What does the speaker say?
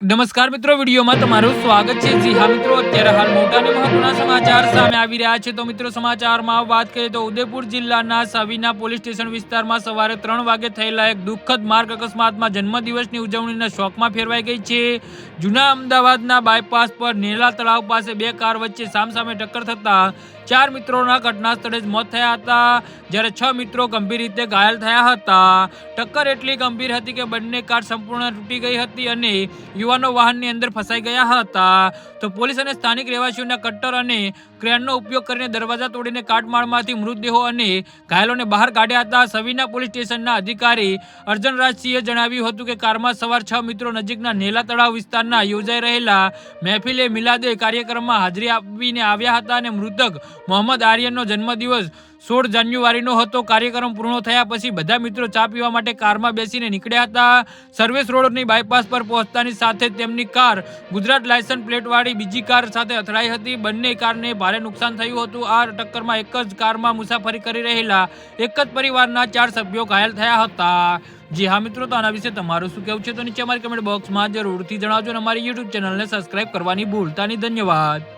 નમસ્કાર મિત્રો, વિડીયોમાં તમારું સ્વાગત છે. જી હા મિત્રો, અત્યારે હાલ મોટા અને મહત્વના સમાચાર સામે આવી રહ્યા છે. તો મિત્રો, સમાચારમાં વાત કરીએ તો ઉદયપુર જિલ્લાના સાવીના પોલીસ સ્ટેશન વિસ્તારમાં સવારે ત્રણ વાગે થયેલા એક દુઃખદ માર્ગ અકસ્માતમાં જન્મદિવસની ઉજવણીના શોકમાં ફેરવાઈ ગઈ છે. જૂના અમદાવાદના બાયપાસ પર નેલા તળાવ પાસે બે કાર વચ્ચે સામસામે ટક્કર થતા ચાર મિત્રોના ઘટના સ્થળે જ મોત થયા હતા. જ્યારે છ મિત્રો ગંભીર રીતે ઘાયલ થયા હતા. ટક્કર એટલી ગંભીર હતી કે બંને કાર સંપૂર્ણ તૂટી ગઈ હતી અને યુવાનો વાહનની અંદર ફસાઈ ગયા હતા. તો પોલીસ અને સ્થાનિક રહેવાસીઓના કટ્ટર અને ક્રેનનો ઉપયોગ કરીને દરવાજા તોડીને કાટમાળમાંથી મૃતદેહો અને ઘાયલોને બહાર કાઢ્યા હતા. સવિના પોલીસ સ્ટેશનના અધિકારી અર્જનરાજસિંહે જણાવ્યું હતું કે કારમાં સવાર છ મિત્રો નજીકના નેલા તળાવ વિસ્તારના યોજાઈ રહેલા મહેફિલે મિલાદે કાર્યક્રમમાં હાજરી આપીને આવ્યા હતા અને મૃતક મોહમ્મદ આર્યનનો જન્મદિવસ સોળ જાન્યુઆરીનો હતો. કાર્યક્રમ પૂર્ણ થયા પછી બધા મિત્રો ચા પીવા માટે કારમાં બેસીને નીકળ્યા હતા. સર્વિસ રોડની બાયપાસ પર પહોંચતાની સાથે તેમની કાર ગુજરાત લાયસન્સ પ્લેટવાળી બીજી કાર સાથે અથડાઈ હતી. બંને કારને ભારે નુકસાન થયું હતું. આ ટક્કરમાં એક જ કારમાં મુસાફરી કરી રહેલા એક જ પરિવારના ચાર સભ્યો ઘાયલ થયા હતા. જી હા મિત્રો, તો આના વિશે તમારું શું કહેવું છે? તો નીચે અમારી કમેન્ટ બોક્સમાં જરૂરથી જણાવજો અને અમારી યુટ્યુબ ચેનલને સબસ્ક્રાઇબ કરવાની ભૂલતા નહીં ધન્યવાદ.